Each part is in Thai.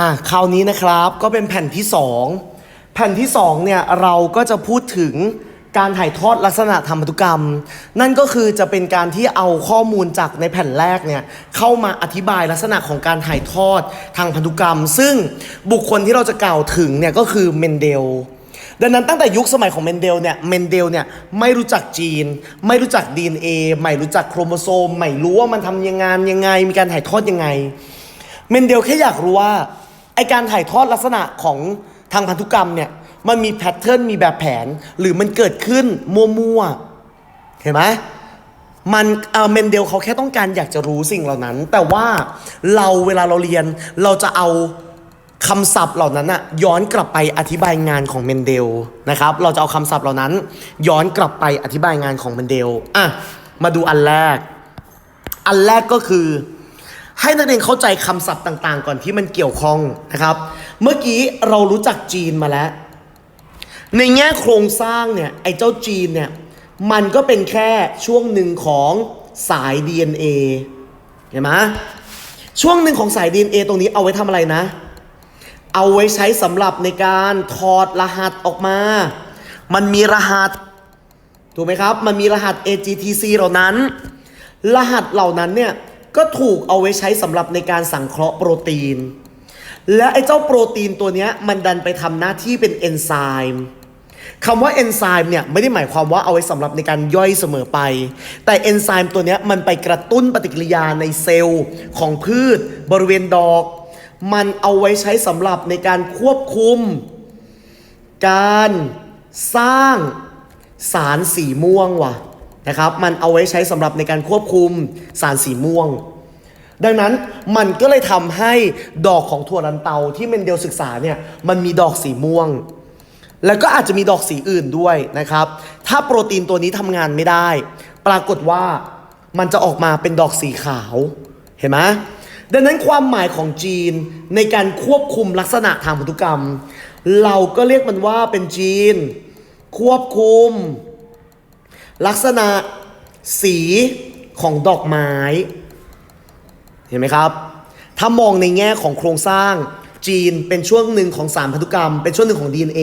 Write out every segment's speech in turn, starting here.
อะคราวนี้นะครับก็เป็นแผ่นที่สองแผ่นที่สองเนี่ยเราก็จะพูดถึงการถ่ายทอดลักษณะทางพันธุกรรม นั่นก็คือจะเป็นการที่เอาข้อมูลจากในแผ่นแรกเนี่ยเข้ามาอธิบายลักษณะของการถ่ายทอดทางพันธุกรรม ซึ่งบุคคลที่เราจะกล่าวถึงเนี่ยก็คือเมนเดล ดังนั้นตั้งแต่ยุคสมัยของเมนเดลเนี่ยเมนเดลเนี่ยไม่รู้จักจีน ไม่รู้จัก DNA ไม่รู้จักโครโมโซม ไม่รู้ว่ามันทำยังไงยังไง มีการถ่ายทอดยังไง เมนเดลแค่อยากรู้ว่า การถ่ายทอดลักษณะของทางพันธุกรรมเนี่ย มันมีแพทเทิร์นมีแบบแผน หรือมันเกิดขึ้นมั่วๆเห็นไหมมันเออเมนเดลเขาแค่ต้องการอยากจะรู้สิ่งเหล่านั้น แต่ว่าเราเวลาเราเรียนเราจะเอาคำศัพท์เหล่านั้นอะย้อนกลับไปอธิบายงานของเมนเดลนะครับ เราจะเอาคำศัพท์เหล่านั้น ย้อนกลับไปอธิบายงานของเมนเดลอะมาดูอันแรก อันแรกก็คือ ให้นักเรียนเข้าใจคำศัพท์ต่างๆ ก่อนที่มันเกี่ยวข้องนะครับ เมื่อกี้เรารู้จักจีนมาแล้ว ในแง่โครงสร้างเนี่ยไอ้เจ้าจีนเนี่ยมันก็เป็นแค่ช่วงหนึ่งของสาย DNA เห็นไหมช่วงหนึ่งของสาย DNA ตรงนี้เอาไว้ทำอะไรนะ เอาไว้ใช้สำหรับในการถอดรหัสออกมา มันมีรหัส ถูกไหมครับ มันมีรหัส AGTC เหล่านั้น รหัสเหล่านั้นเนี่ย ก็ถูกเอาไว้ใช้สำหรับในการสังเคราะห์โปรตีน และไอ้เจ้าโปรตีนตัวนี้มันดันไปทำหน้าที่เป็นเอนไซม์คำว่าเอนไซม์เนี่ยไม่ได้หมายความว่าเอาไว้สำหรับในการย่อยเสมอไป แต่เอนไซม์ตัวนี้มันไปกระตุ้นปฏิกิริยาในเซลล์ของพืช บริเวณดอก มันเอาไว้ใช้สำหรับในการควบคุม การสร้างสารสีม่วงว่ะ นะครับ มันเอาไว้ใช้สำหรับในการควบคุมสารสีม่วง ดังนั้นมันก็เลยทำให้ดอกของถั่วลันเตาที่เมนเดลศึกษาเนี่ยมันมีดอกสีม่วง แล้วก็อาจจะมีดอกสีอื่นด้วยนะครับ ถ้าโปรตีนตัวนี้ทำงานไม่ได้ ปรากฏว่ามันจะออกมาเป็นดอกสีขาวเห็นไหมดังนั้นความหมายของจีนในการควบคุมลักษณะทางพันธุกรรม เราก็เรียกมันว่าเป็นจีน ควบคุม ลักษณะสีของดอกไม้ เห็นไหมครับ ถ้ามองในแง่ของโครงสร้างจีนเป็นช่วงหนึ่งของสารพันธุกรรม เป็นช่วงหนึ่งของ DNA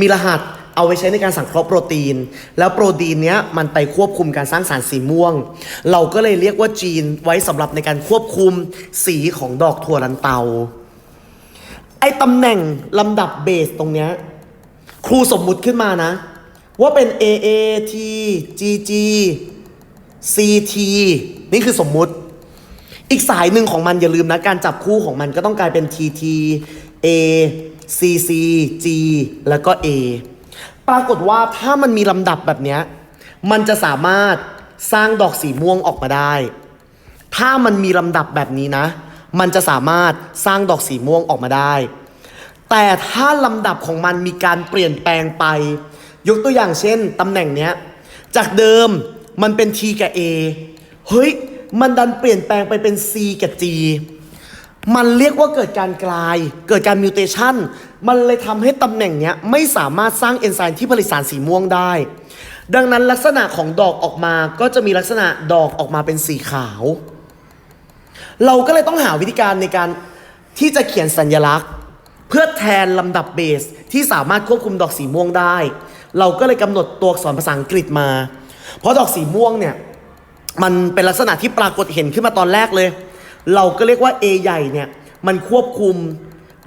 มีรหัสเอาไว้ใช้ในการสังเคราะห์โปรตีน แล้วโปรตีนเนี้ยมันไปควบคุมการสร้างสารสีม่วง เราก็เลยเรียกว่าจีนไว้สำหรับในการควบคุมสีของดอกถั่วลันเตา ไอ้ตำแหน่งลำดับเบสตรงเนี้ยครูสมมุติขึ้นมานะ ว่าเป็น AA T GG CT นี่คือสมมุติ อีกสายหนึ่งของมันอย่าลืมนะ การจับคู่ของมันก็ต้องกลายเป็น TT A CC G แล้วก็ A ปรากฏว่าถ้ามันมีลำดับแบบนี้มันจะสามารถสร้างดอกสีม่วงออกมาได้ ถ้ามันมีลำดับแบบนี้นะ มันจะสามารถสร้างดอกสีม่วงออกมาได้ แต่ถ้าลำดับของมันมีการเปลี่ยนแปลงไป ยกตัวอย่างเช่นตำแหน่งเนี้ยจากเดิมมันเป็น T กับ A เฮ้ย มันดันเปลี่ยนแปลงไปเป็น C กับ G มันเรียกว่าเกิดการกลาย เกิดการมิวเทชันมันเลยทำให้ตำแหน่งเนี้ยไม่สามารถสร้างเอนไซม์ที่ผลิตสารสีม่วงได้ ดังนั้นลักษณะของดอกออกมาก็จะมีลักษณะดอกออกมาเป็นสีขาว เราก็เลยต้องหาวิธีการในการที่จะเขียนสัญลักษณ์ เพื่อแทนลำดับเบสที่สามารถควบคุมดอกสีม่วงได้ เราก็เลยกำหนดตัวอักษรภาษาอังกฤษมา เพราะดอกสีม่วงเนี่ยมันเป็นลักษณะที่ปรากฏเห็นขึ้นมาตอนแรกเลย เราก็เรียกว่า A ใหญ่เนี่ยมันควบคุม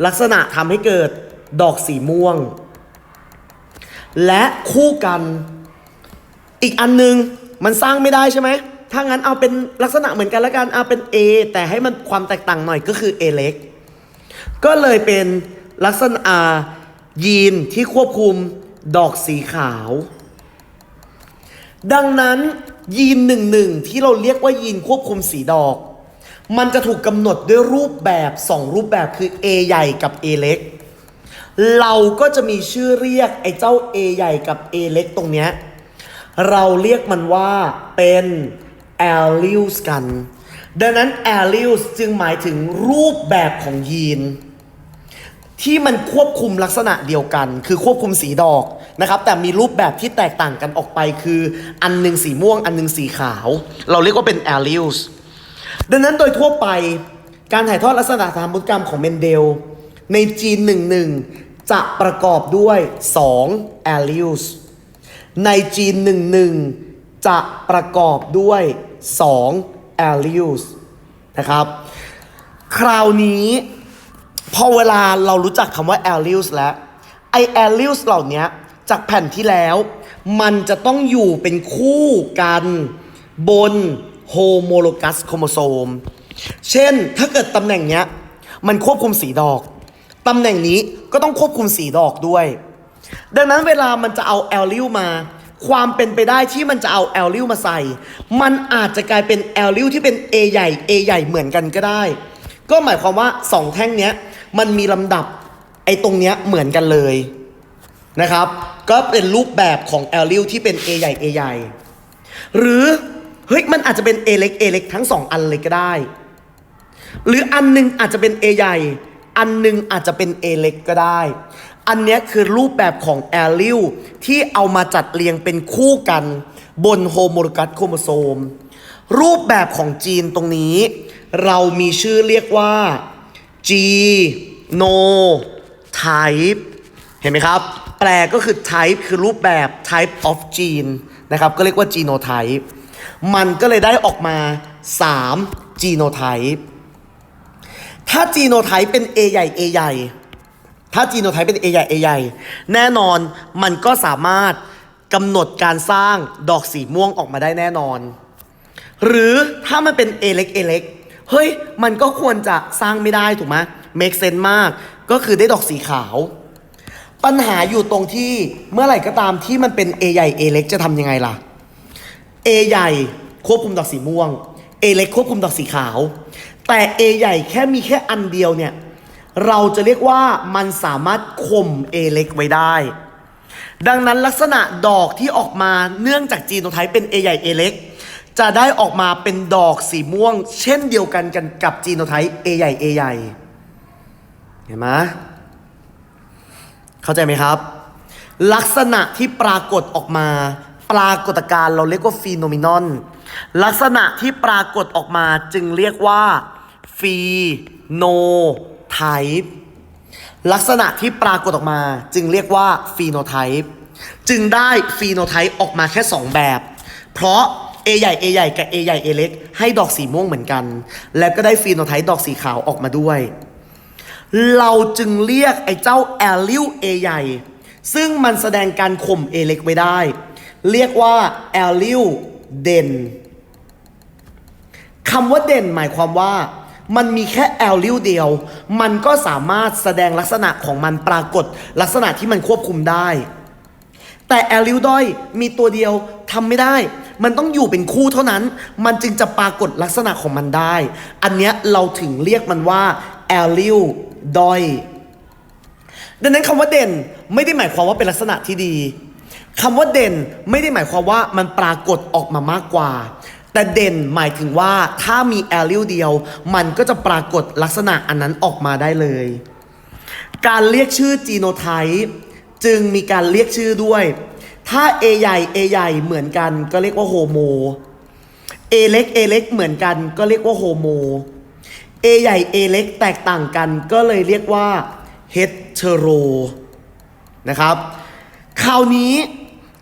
ลักษณะทำให้เกิดดอกสีม่วง และคู่กันอีกอันหนึงมันสร้างไม่ได้ใช่ไหม ถ้างั้นเอาเป็นลักษณะเหมือนกันแล้วกัน เอาเป็น A แต่ให้มันความแตกต่างหน่อยก็คือ A เล็ก ก็เลยเป็นลักษณะอ่ายีนที่ควบคุม ดอกสีขาว ดังนั้นยีนหนึ่งหนึ่งที่เราเรียกว่ายีนควบคุมสีดอก มันจะถูกกำหนดด้วยรูปแบบสองรูปแบบคือ A ใหญ่กับ A เล็ก เราก็จะมีชื่อเรียกไอ้เจ้า A ใหญ่กับ A เล็กตรงเนี้ย เราเรียกมันว่าเป็น alleles กัน ดังนั้น alleles จึงหมายถึงรูปแบบของยีน ที่มันควบคุมลักษณะเดียวกัน คือควบคุมสีดอกนะครับ แต่มีรูปแบบที่แตกต่างกันออกไปคืออันหนึ่งสีม่วง อันหนึ่งสีขาว เราเรียกว่าเป็น alleles ดังนั้นโดยทั่วไปการถ่ายทอดลักษณะทางพันธุกรรมของเมนเดล ในจีน11จะประกอบด้วย2 alleles ในจีน11จะประกอบด้วย2 alleles นะครับ คราวนี้ พอเวลาเรารู้จักคำว่า alleles แล้วไอ alleles เหล่านี้จากแผ่นที่แล้ว มันจะต้องอยู่เป็นคู่กันบน homologous chromosome เช่นถ้าเกิดตำแหน่งเนี้ย มันควบคุมสีดอกตำแหน่งนี้ก็ต้องควบคุมสีดอกด้วย ดังนั้นเวลามันจะเอา allele มา ความเป็นไปได้ที่มันจะเอา allele มาใส่ มันอาจจะกลายเป็น allele ที่เป็น A ใหญ่ A ใหญ่เหมือนกันก็ได้ ก็หมายความว่าสองแท่งเนี้ย มันมีลำดับไอ้ตรงเนี้ยเหมือนกันเลยนะครับ ก็เป็นรูปแบบของ allele ที่เป็น A ใหญ่ A ใหญ่ หรือ เฮ้ย มันอาจจะเป็น A เล็ก A เล็กทั้งสองอันเลยก็ได้ หรืออันหนึงอาจจะเป็น A ใหญ่ อันหนึงอาจจะเป็น A เล็กก็ได้ อันเนี้ยคือรูปแบบของ allele ที่เอามาจัดเรียงเป็นคู่กันบนโฮโมโลกัสโครโมโซม รูปแบบของจีนตรงนี้ เรามีชื่อเรียกว่า G no type เห็นไหมครับ แปลก็คือ type คือรูปแบบ type of gene นะครับ ก็เรียกว่า genotype มันก็เลยได้ออกมา 3 genotype ถ้า genotype เป็น A ใหญ่ A ใหญ่ ถ้า genotype เป็น A ใหญ่ A ใหญ่ แน่นอนมันก็สามารถกำหนดการสร้างดอกสีม่วงออกมาได้แน่นอน หรือถ้ามันเป็น A เล็ก A เล็ก เฮ้ย มันก็ควรจะสร้างไม่ได้ถูกไหม make sense มาก ก็คือได้ดอกสีขาว ปัญหาอยู่ตรงที่เมื่อไหร่ก็ตามที่มันเป็น A ใหญ่ A เล็กจะทำยังไงล่ะ A ใหญ่ควบคุมดอกสีม่วง A เล็กควบคุมดอกสีขาว แต่ A ใหญ่แค่มีแค่อันเดียวเนี่ย เราจะเรียกว่ามันสามารถข่ม A เล็กไว้ได้ ดังนั้นลักษณะดอกที่ออกมาเนื่องจากจีโนไทป์เป็น A ใหญ่ A เล็ก จะได้ออกมาเป็นดอกสีม่วง เช่นเดียวกันกันกับจีโนไทป์ A ใหญ่ A ใหญ่ เห็นไหมเข้าใจไหมครับ ลักษณะที่ปรากฏออกมา ปรากฏการณ์เราเรียกว่าฟีโนมินอน ลักษณะที่ปรากฏออกมาจึงเรียกว่าฟีโนไทป์ลักษณะที่ปรากฏออกมาจึงเรียกว่าฟีโนไทป์จึงได้ฟีโนไทป์ออกมาแค่ 2 แบบ เพราะ A ใหญ่ A ใหญ่กับ A ใหญ่ A เล็ก ให้ดอกสีม่วงเหมือนกัน แล้วก็ได้ฟีโนไทป์ดอกสีขาวออกมาด้วย เราจึงเรียกไอ้เจ้า allele A ใหญ่ ซึ่งมันแสดงการข่ม A เล็กไว้ได้ เรียกว่า allele เด่นคำว่าเด่นหมายความว่า มันมีแค่ allele เดียว มันก็สามารถแสดงลักษณะของมันปรากฏลักษณะที่มันควบคุมได้ แต่ allele ด้อยมีตัวเดียวทำไม่ได้ มันต้องอยู่เป็นคู่เท่านั้น มันจึงจะปรากฏลักษณะของมันได้ อันเนี้ยเราถึงเรียกมันว่า allele ด้อยดังนั้นคำว่าเด่นไม่ได้หมายความว่าเป็นลักษณะที่ดีคำว่าเด่นไม่ได้หมายความว่ามันปรากฏออกมามากกว่า แต่เด่นหมายถึงว่าถ้ามี allele เดียว มันก็จะปรากฏลักษณะอันนั้นออกมาได้เลย การเรียกชื่อ genotype จึงมีการเรียกชื่อด้วย ถ้า A ใหญ่ A ใหญ่เหมือนกันก็เรียกว่าโฮโม A เล็ก A เล็กเหมือนกันก็เรียกว่าโฮโม A ใหญ่ A เล็กแตกต่างกันก็เลยเรียกว่า hetero นะครับ คราวนี้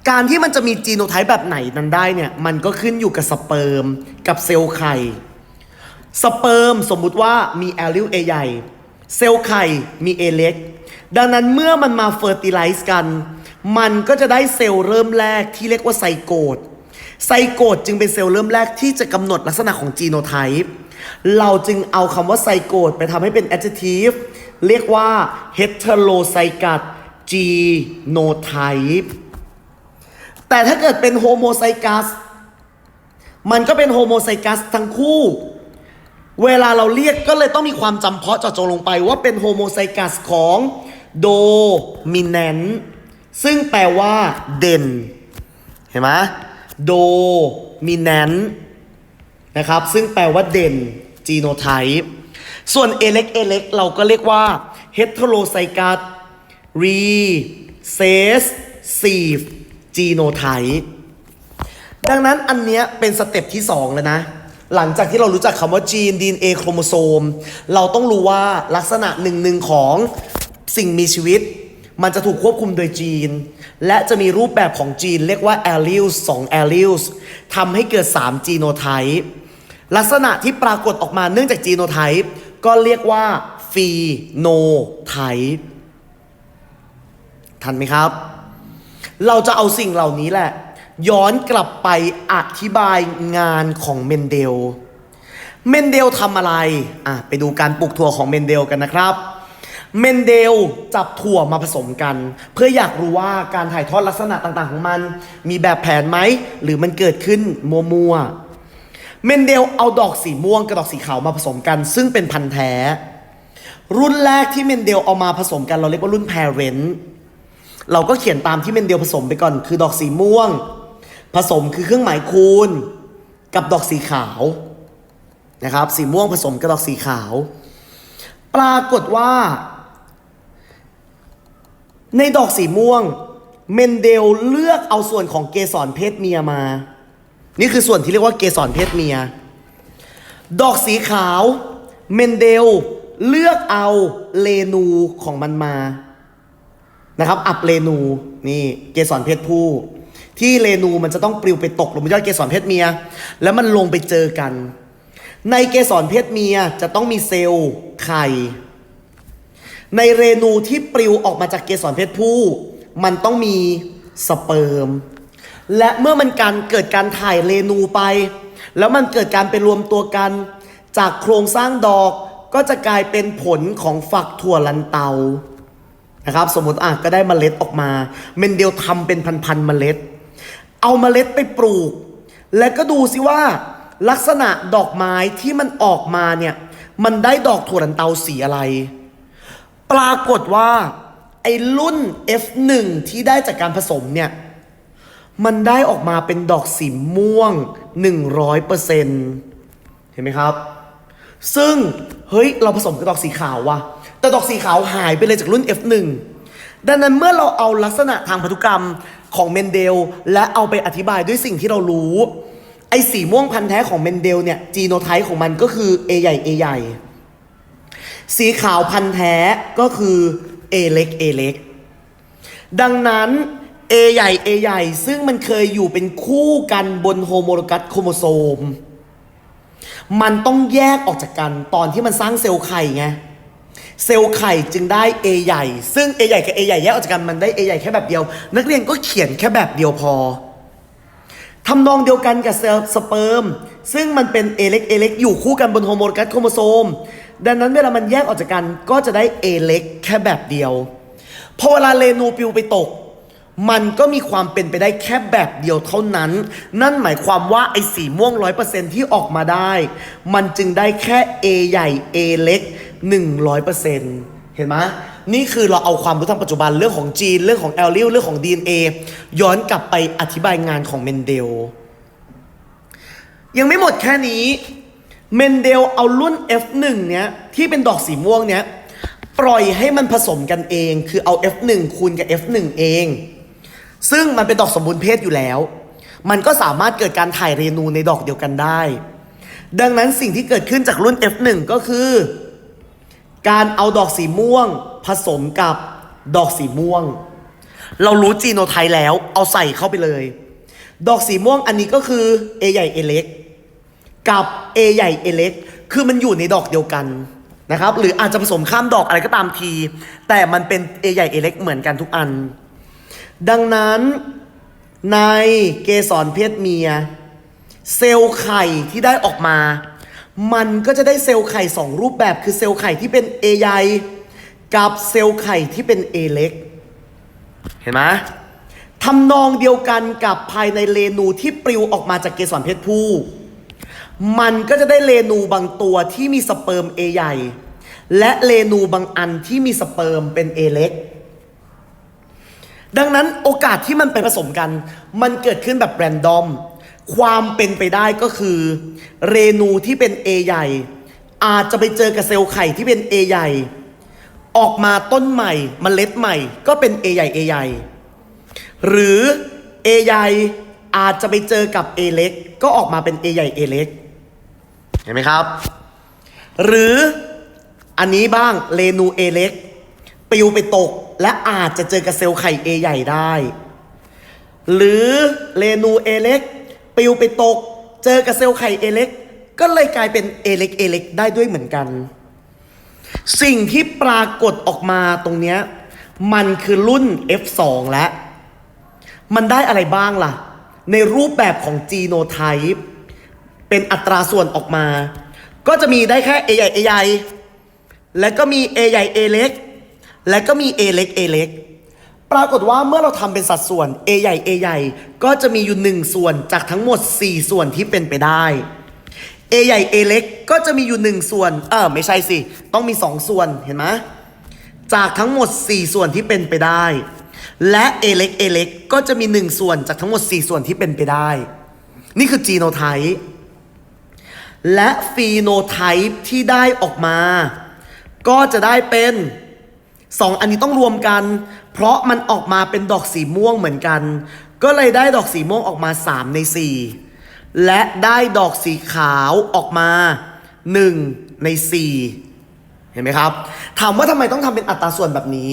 การที่มันจะมีจีโนไทป์แบบไหนนั้นได้เนี่ย มันก็ขึ้นอยู่กับสเปิร์มกับเซลล์ไข่ สเปิร์มสมมุติว่ามี allele A ใหญ่ เซลล์ไข่มี A เล็ก ดังนั้นเมื่อมันมาเฟอร์ติไลซ์กัน มันก็จะได้เซลล์เริ่มแรกที่เรียกว่าไซโกดไซโกดจึงเป็นเซลล์เริ่มแรกที่จะกำหนดลักษณะของจีโนไทป์เราจึงเอาคำว่าไซโกดไปทำให้เป็น adjective เรียกว่า heterozygous genotype แต่ถ้าเกิดเป็นโฮโมไซกัสมันก็เป็นโฮโมไซกัสทั้งคู่ เวลาเราเรียกก็เลยต้องมีความจำเพาะเจาะจงลงไปว่าเป็นโฮโมไซกัสของ โดมิน a นซึ่งแปลว่า เด่น เห็นไหมโดมิน a นนะครับ ซึ่งแปลว่าเด่นจีโนไทป์ส่วนเอเล็กเอเล็กเราก็เรียกว่า heterozygous recessive genotype ดังนั้นอันเนี้ยเป็นสเต็ปที่ 2 แล้วนะ หลังจากที่เรารู้จักคำว่าจีน DNA โครโมโซม เราต้องรู้ว่าลักษณะหนึ่งหนึ่งของ สิ่งมีชีวิต มันจะถูกควบคุมโดยจีน และจะมีรูปแบบของจีนเรียกว่า alleles 2 alleles ทำให้เกิด 3 จีโนไทป์ลักษณะที่ปรากฏออกมาเนื่องจากจีโนไทป์ก็เรียกว่าฟีโนไทป์ทันไหมครับ เราจะเอาสิ่งเหล่านี้แหละ ย้อนกลับไปอธิบายงานของเมนเดล เมนเดลทำอะไร อะ ไปดูการปลูกถั่วของเมนเดลกันนะครับ เมนเดลจับถั่วมาผสมกัน เพื่ออยากรู้ว่าการถ่ายทอดลักษณะต่างๆ ของมัน มีแบบแผนไหม หรือมันเกิดขึ้นมัวๆเมนเดลเอาดอกสีม่วงกับดอกสีขาวมาผสมกัน ซึ่งเป็นพันธุ์แท้ รุ่นแรกที่เมนเดลเอามาผสมกันเราเรียกว่ารุ่น parent เราก็เขียนตามที่เมนเดลผสมไปก่อน คือดอกสีม่วง ผสมคือเครื่องหมายคูณ กับดอกสีขาวนะครับสีม่วงผสมกับดอกสีขาว ปรากฏว่า ในดอกสีม่วง เมนเดลเลือกเอาส่วนของเกสรเพศเมียมา นี่คือส่วนที่เรียกว่าเกสรเพศเมีย ดอกสีขาว เมนเดลเลือกเอาเลนูของมันมา นะครับ อับเรนูนี่เกสรเพศผู้ ที่เรนูมันจะต้องปลิวไปตกลงบนยอดเกสรเพศเมีย แล้วมันลงไปเจอกัน ในเกสรเพศเมียจะต้องมีเซลล์ไข่ ในเรนูที่ปลิวออกมาจากเกสรเพศผู้ มันต้องมีสเปิร์ม และเมื่อมันการเกิดการถ่ายเรนูไป แล้วมันเกิดการไปรวมตัวกัน จากโครงสร้างดอกก็จะกลายเป็นผลของฝักถั่วลันเตานะครับสมมติอะก็ได้เมล็ดออกมา เมนเดลทำเป็นพันๆเมล็ด เอาเมล็ดไปปลูก และก็ดูสิว่า ลักษณะดอกไม้ที่มันออกมาเนี่ย มันได้ดอกถั่วลันเตาสีอะไร ปรากฏว่า ไอ้รุ่น F1 ที่ได้จากการผสมเนี่ย มันได้ออกมาเป็นดอกสีม่วง 100%เห็นไหมครับ ซึ่ง เฮ้ย เราผสมกับดอกสีขาวว่ะ แต่ดอกสีขาวหายไปเลยจากรุ่น F1 ดังนั้นเมื่อเราเอาลักษณะทางพันธุกรรมของเมนเดล และเอาไปอธิบายด้วยสิ่งที่เรารู้ ไอ้สีม่วงพันธุ์แท้ของเมนเดลเนี่ยจีโนไทป์ของมันก็คือ A ใหญ่ A ใหญ่ สีขาวพันแท้ก็คือ A เล็ก A เล็กดังนั้น A ใหญ่ A ใหญ่ซึ่งมันเคยอยู่เป็นคู่กันบนโฮโมโลกัสโครโมโซม มันต้องแยกออกจากกันตอนที่มันสร้างเซลล์ไข่ไงเซลล์ไข่จึงได้ A ใหญ่ ซึ่ง A ใหญ่กับ A ใหญ่แยกออกจากกันมันได้ A ใหญ่แค่แบบเดียว นักเรียนก็เขียนแค่แบบเดียวพอทำนองเดียวกันกับเซลล์สเปิร์ม ซึ่งมันเป็น A เล็ก A เล็กอยู่คู่กันบนโฮโมโลกัสโครโมโซม ดังนั้นเวลามันแยกออกจากกันก็จะได้ A เล็กแค่แบบเดียว พอเวลาเรนูปิวไปตก มันก็มีความเป็นไปได้แค่แบบเดียวเท่านั้น นั่นหมายความว่าไอ้สีม่วงร้อยเปอร์เซ็นที่ออกมาได้ มันจึงได้แค่ A ใหญ่ A เล็ก100%เเห็นไหมนี่คือเราเอาความรู้ทางปัจจุบันเรื่องของจีนเรื่องของแอลลิลเรื่องของ DNA ย้อนกลับไปอธิบายงานของเมนเดล ยังไม่หมดแค่นี้ เมนเดลเอารุ่น F1 เนี้ยที่เป็นดอกสีม่วงเนี้ยปล่อยให้มันผสมกันเอง คือเอา F1 คูณกับ F1 เอง ซึ่งมันเป็นดอกสมบูรณ์เพศอยู่แล้ว มันก็สามารถเกิดการถ่ายเรนูในดอกเดียวกันได้ ดังนั้นสิ่งที่เกิดขึ้นจากรุ่น F1 ก็คือ การเอาดอกสีม่วง ผสมกับดอกสีม่วง เรารู้จีโนไทป์แล้วเอาใส่เข้าไปเลย ดอกสีม่วงอันนี้ก็คือ A ใหญ่ A เล็ก กับ A ใหญ่ A เล็ก คือมันอยู่ในดอกเดียวกันนะครับ หรืออาจจะผสมข้ามดอกอะไรก็ตามที แต่มันเป็น A ใหญ่ A เล็กเหมือนกันทุกอัน ดังนั้นในเกสรเพศเมีย เซลล์ไข่ที่ได้ออกมา มันก็จะได้เซลล์ไข่สองรูปแบบคือเซลล์ไข่ที่เป็น A ใหญ่กับเซลล์ไข่ที่เป็น A เล็ก เห็นไหมทำนองเดียวกันกับภายในเรนูที่ปลิวออกมาจากเกสรเพศผู้ มันก็จะได้เรนูบางตัวที่มีสเปิร์ม A ใหญ่ และเรนูบางอันที่มีสเปิร์มเป็น A เล็ก ดังนั้นโอกาสที่มันไปผสมกัน มันเกิดขึ้นแบบแรนดอม ความเป็นไปได้ก็คือ เรนูที่เป็น A ใหญ่ อาจจะไปเจอกับเซลล์ไข่ที่เป็น A ใหญ่ ออกมาต้นใหม่มเมล็ดใหม่ ก็เป็น A ใหญ่ A ใหญ่ หรือ A ใหญ่อาจจะไปเจอกับ A เล็ก ก็ออกมาเป็น A ใหญ่ A เล็ก เห็นไหมครับ หรืออันนี้บ้างเรนูเอเล็กปิวไปตก และอาจจะเจอกับเซลล์ไข่เอใหญ่ได้ หรือเรนูเอเล็กปิวไปตก เจอกับเซลล์ไข่เอเล็กก็เลยกลายเป็นเอเล็กเอเล็กได้ด้วยเหมือนกัน สิ่งที่ปรากฏออกมาตรงเนี้ยมันคือรุ่น F2 แล้ว มันได้อะไรบ้างล่ะ ในรูปแบบของ genotype เป็นอัตราส่วนออกมา ก็จะมีได้แค่ A ใหญ่ A ใหญ่แล้วก็มี A ใหญ่ A เล็ก แล้วก็มี A เล็ก A เล็ก ปรากฏว่าเมื่อเราทำเป็นสัดส่วน A ใหญ่ A ใหญ่ ก็จะมีอยู่1ส่วนจากทั้งหมด 4 ส่วนที่เป็นไปได้ A ใหญ่ A เล็ก ก็จะมีอยู่ 1 ส่วน เออไม่ใช่สิ ต้องมี 2 ส่วนเห็นไหมจากทั้งหมด 4 ส่วนที่เป็นไปได้ และ A เล็ก A เล็ก ก็จะมี 1 ส่วนจากทั้งหมด 4 ส่วนที่เป็นไปได้ นี่คือ genotype และฟีโนไทป์ที่ได้ออกมา ก็จะได้เป็นสองอันนี้ต้องรวมกัน เพราะมันออกมาเป็นดอกสีม่วงเหมือนกัน ก็เลยได้ดอกสีม่วงออกมา 3 ใน 4 และได้ดอกสีขาวออกมา 1 ใน 4 เห็นไหมครับ ถามว่าทำไมต้องทำเป็นอัตราส่วนแบบนี้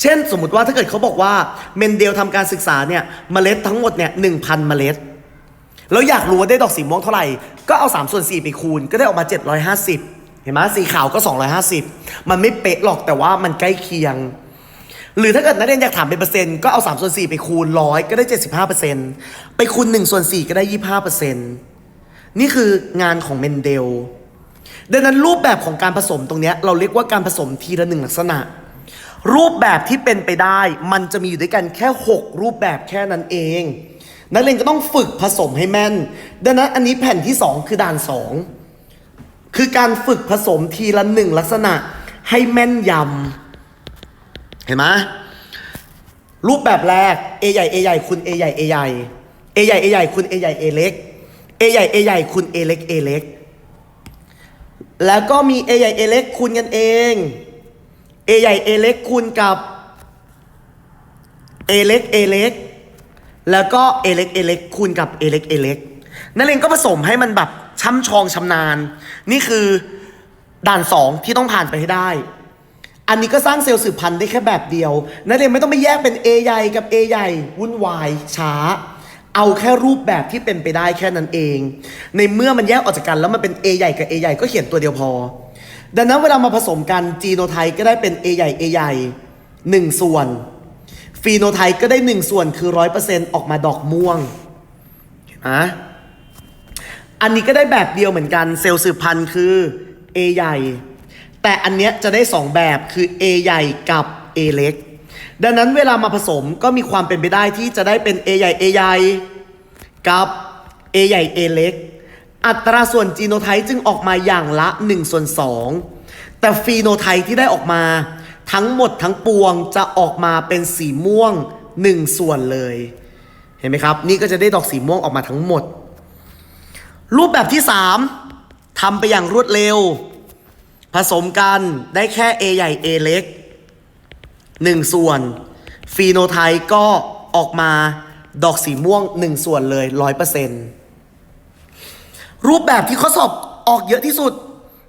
เช่นสมมุติว่าถ้าเกิดเขาบอกว่าเมนเดลทำการศึกษาเนี่ยเมล็ดทั้งหมดเนี่ยหนึ่งพันเมล็ด แล้วอยากรู้ว่าได้ดอกสีม่วงเท่าไหร่ ก็เอา 3 ส่วน 4 ไปคูณ ก็ได้ออกมา 750 เห็นไหมสีขาวก็ 250 มันไม่เป๊ะหรอกแต่ว่ามันใกล้เคียง หรือถ้าเกิดนักเรียนอยากถามเป็นเปอร์เซ็นต์ก็เอา 3 ส่วน 4 ไปคูณร้อยก็ได้ 75%ไปคูณ 1 ส่วน 4 ก็ได้ 25%นี่คืองานของเมนเดล ดังนั้นรูปแบบของการผสมตรงนี้เราเรียกว่าการผสมทีละหนึ่งลักษณะ รูปแบบที่เป็นไปได้ มันจะมีอยู่ด้วยกันแค่ 6 รูปแบบแค่นั้นเอง นักเรียนก็ต้องฝึกผสมให้แม่น ดังนั้นอันนี้แผ่นที่ 2 คือด่าน 2 คือการฝึกผสมทีละหนึ่งลักษณะให้แม่นยำเห็นไหมรูปแบบแรก A ใหญ่ A ใหญ่คูณ A ใหญ่ A ใหญ่ A ใหญ่ A ใหญ่คูณ A ใหญ่ A เล็ก A ใหญ่ A ใหญ่คูณ A เล็ก A เล็ก แล้วก็มี A ใหญ่ A เล็กคูณกันเอง A ใหญ่ A เล็กคูณกับ A เล็ก A เล็ก แล้วก็ A เล็ก A เล็กคูณกับ A เล็ก A เล็กนักเรียนก็ผสมให้มันแบบช่ำชองชำนาญ นี่คือด่านสองที่ต้องผ่านไปให้ได้ อันนี้ก็สร้างเซลล์สืบพันธุ์ได้แค่แบบเดียว นักเรียนไม่ต้องไปแยกเป็น A ใหญ่กับ A ใหญ่วุ่นวายช้า เอาแค่รูปแบบที่เป็นไปได้แค่นั้นเอง ในเมื่อมันแยกออกจากกันแล้วมันเป็น A ใหญ่กับ A ใหญ่ก็เขียนตัวเดียวพอ ดังนั้นเวลามาผสมกันจีโนไทป์ก็ได้เป็น A ใหญ่ A ใหญ่หนึ่งส่วน ฟีโนไทป์ก็ได้หนึ่งส่วนคือร้อยเปอร์เซ็นต์ออกมาดอกม่วงนไหมอันนี้ก็ได้แบบเดียวเหมือนกันเซลล์สืบพันธุ์คือ A ใหญ่ แต่อันเนี้ยจะได้ 2 แบบคือ A ใหญ่กับ A เล็ก ดังนั้นเวลามาผสมก็มีความเป็นไปได้ที่จะได้เป็น A ใหญ่ A ใหญ่กับ A ใหญ่ A เล็ก อัตราส่วนจีโนไทป์จึงออกมาอย่างละ1ส่วน2แต่ฟีโนไทป์ที่ได้ออกมา ทั้งหมดทั้งปวงจะออกมาเป็นสีม่วง1ส่วนเลย เห็นไหมครับ นี่ก็จะได้ดอกสีม่วงออกมาทั้งหมด รูปแบบที่3ทำไปอย่างรวดเร็ว ผสมกันได้แค่ A ใหญ่ A เล็ก1ส่วน ฟีโนไทป์ก็ออกมาดอกสีม่วง1ส่วนเลย100%รูปแบบที่ข้อสอบออกเยอะที่สุด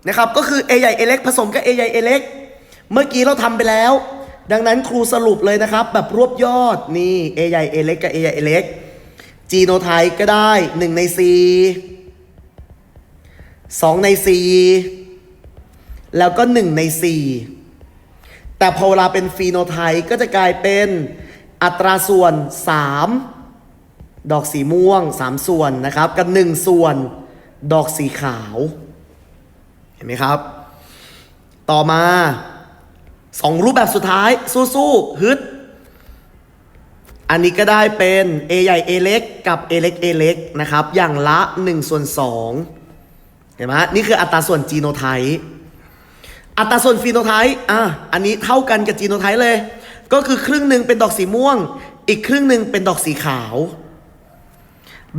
นะครับ ก็คือ A ใหญ่ A เล็กผสมกับ A ใหญ่ A เล็ก เมื่อกี้เราทำไปแล้ว ดังนั้นครูสรุปเลยนะครับ แบบรวบยอดนี่ A ใหญ่ A เล็กกับ A ใหญ่ A เล็กจีโนไทป์ก็ได้ 1 ใน 4 2 ใน 4 แล้วก็ 1 ใน 4 แต่พอเวลาเป็นฟีโนไทป์ก็จะกลายเป็นอัตราส่วน 3 ดอกสีม่วง 3 ส่วนนะครับ กับ 1 ส่วนดอกสีขาว เห็นไหมครับ ต่อมา 2รูปแบบสุดท้าย สู้ๆฮึด อันนี้ก็ได้เป็น A ใหญ่ A เล็กกับ A เล็ก A เล็กนะครับ อย่างละ1ส่วน2เห็นไหมนี่คืออัตราส่วนจีโนไทป์อัตราส่วนฟีโนไทป์อะอันนี้เท่ากันกับจีโนไทป์เลย ก็คือครึ่งหนึ่งเป็นดอกสีม่วง อีกครึ่งหนึ่งเป็นดอกสีขาว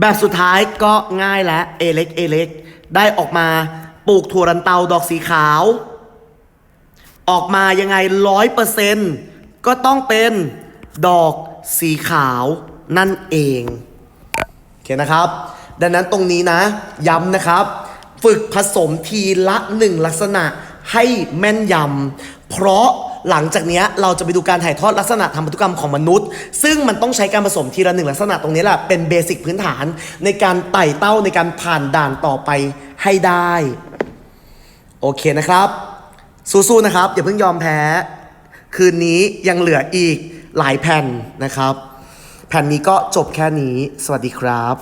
แบบสุดท้ายก็ง่ายแล้วเอเล็กเอเล็กได้ออกมาปลูกถั่วรันเตาดอกสีขาว ออกมายังไงร้อยเปอร์เซนต์ก็ต้องเป็นดอกสีขาวนั่นเองโอเคนะครับ ดังนั้นตรงนี้นะ ย้ำนะครับ ฝึกผสมทีละหนึ่งลักษณะให้แม่นยำเพราะหลังจากนี้เราจะไปดูการถ่ายทอดลักษณะทางพันธุกรรมของมนุษย์ ซึ่งมันต้องใช้การผสมทีละหนึ่งลักษณะตรงนี้แหละเป็นเบสิกพื้นฐานในการไต่เต้าในการผ่านด่านต่อไปให้ได้ โอเคนะครับ สู้ๆนะครับ อย่าเพิ่งยอมแพ้ คืนนี้ยังเหลืออีกหลายแผ่นนะครับ แผ่นนี้ก็จบแค่นี้ สวัสดีครับ